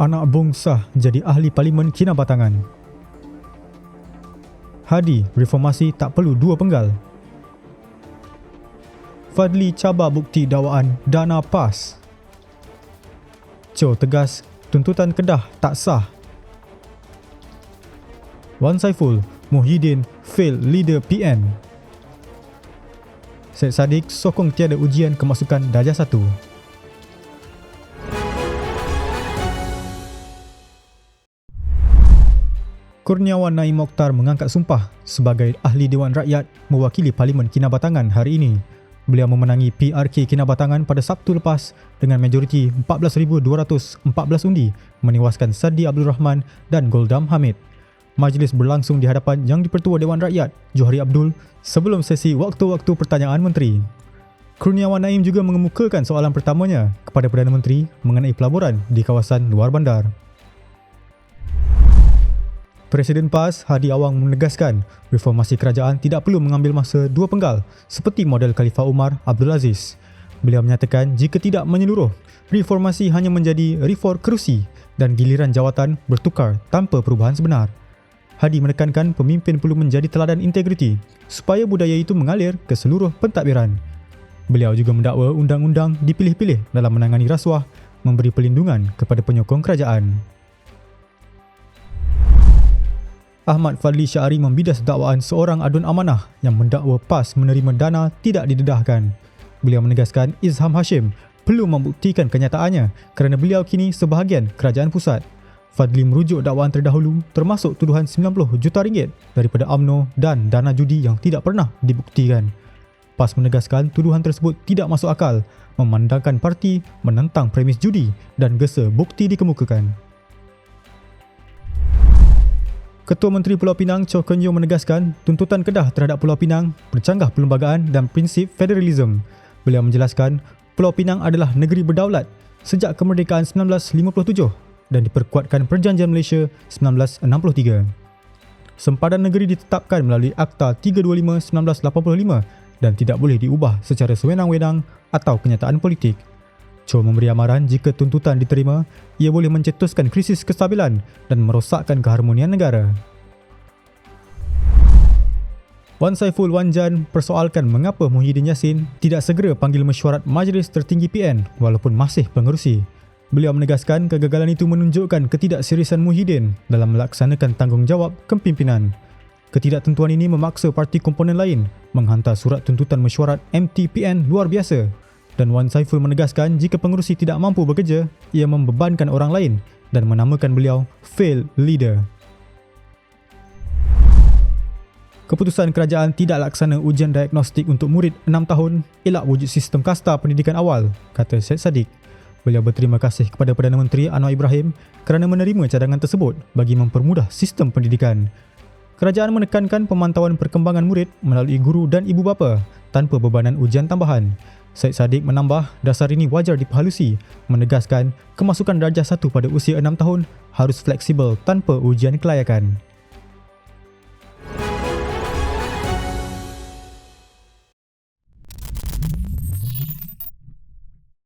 Anak bongsa jadi ahli parlimen Kinabatangan. Hadi, reformasi tak perlu dua penggal. Fadli cabar bukti dakwaan dana PAS. Cho tegas, tuntutan Kedah tak sah. Wan Saiful, Muhyiddin fail leader PN. Syed Saddiq sokong tiada ujian kemasukan darjah 1. Kurniawan Naim Mokhtar mengangkat sumpah sebagai ahli Dewan Rakyat mewakili Parlimen Kinabatangan hari ini. Beliau memenangi PRK Kinabatangan pada Sabtu lepas dengan majoriti 14,214 undi menewaskan Sadi Abdul Rahman dan Goldam Hamid. Majlis berlangsung di hadapan Yang di-Pertua Dewan Rakyat, Johari Abdul, sebelum sesi waktu-waktu pertanyaan menteri. Kurniawan Naim juga mengemukakan soalan pertamanya kepada Perdana Menteri mengenai pelaburan di kawasan luar bandar. Presiden PAS Hadi Awang menegaskan reformasi kerajaan tidak perlu mengambil masa dua penggal seperti model Khalifah Umar Abdul Aziz. Beliau menyatakan jika tidak menyeluruh, reformasi hanya menjadi reform kerusi dan giliran jawatan bertukar tanpa perubahan sebenar. Hadi menekankan pemimpin perlu menjadi teladan integriti supaya budaya itu mengalir ke seluruh pentadbiran. Beliau juga mendakwa undang-undang dipilih-pilih dalam menangani rasuah memberi perlindungan kepada penyokong kerajaan. Ahmad Fadli Syari membidas dakwaan seorang adun amanah yang mendakwa PAS menerima dana tidak didedahkan. Beliau menegaskan Izham Hashim perlu membuktikan kenyataannya kerana beliau kini sebahagian kerajaan pusat. Fadli merujuk dakwaan terdahulu termasuk tuduhan 90 juta ringgit daripada AMNO dan dana judi yang tidak pernah dibuktikan. PAS menegaskan tuduhan tersebut tidak masuk akal memandangkan parti menentang premis judi dan gesa bukti dikemukakan. Ketua Menteri Pulau Pinang Chow Keun Yeong menegaskan tuntutan Kedah terhadap Pulau Pinang bercanggah perlembagaan dan prinsip federalism. Beliau menjelaskan Pulau Pinang adalah negeri berdaulat sejak kemerdekaan 1957 dan diperkuatkan Perjanjian Malaysia 1963. Sempadan negeri ditetapkan melalui Akta 325 1985 dan tidak boleh diubah secara sewenang-wenang atau kenyataan politik. Cho memberi amaran jika tuntutan diterima, ia boleh mencetuskan krisis kestabilan dan merosakkan keharmonian negara. Wan Saiful Wanjan persoalkan mengapa Muhyiddin Yassin tidak segera panggil mesyuarat Majlis Tertinggi PN walaupun masih pengerusi. Beliau menegaskan kegagalan itu menunjukkan ketidakseriusan Muhyiddin dalam melaksanakan tanggungjawab kepimpinan. Ketidaktentuan ini memaksa parti komponen lain menghantar surat tuntutan mesyuarat MTPN luar biasa dan Wan Saiful menegaskan jika pengurusi tidak mampu bekerja, ia membebankan orang lain dan menamakan beliau fail leader. Keputusan kerajaan tidak laksana ujian diagnostik untuk murid 6 tahun elak wujud sistem kasta pendidikan awal, kata Syed Saddiq. Beliau berterima kasih kepada Perdana Menteri Anwar Ibrahim kerana menerima cadangan tersebut bagi mempermudah sistem pendidikan. Kerajaan menekankan pemantauan perkembangan murid melalui guru dan ibu bapa tanpa bebanan ujian tambahan. Syed Saddiq menambah dasar ini wajar diperhalusi, menegaskan kemasukan darjah satu pada usia 6 tahun harus fleksibel tanpa ujian kelayakan.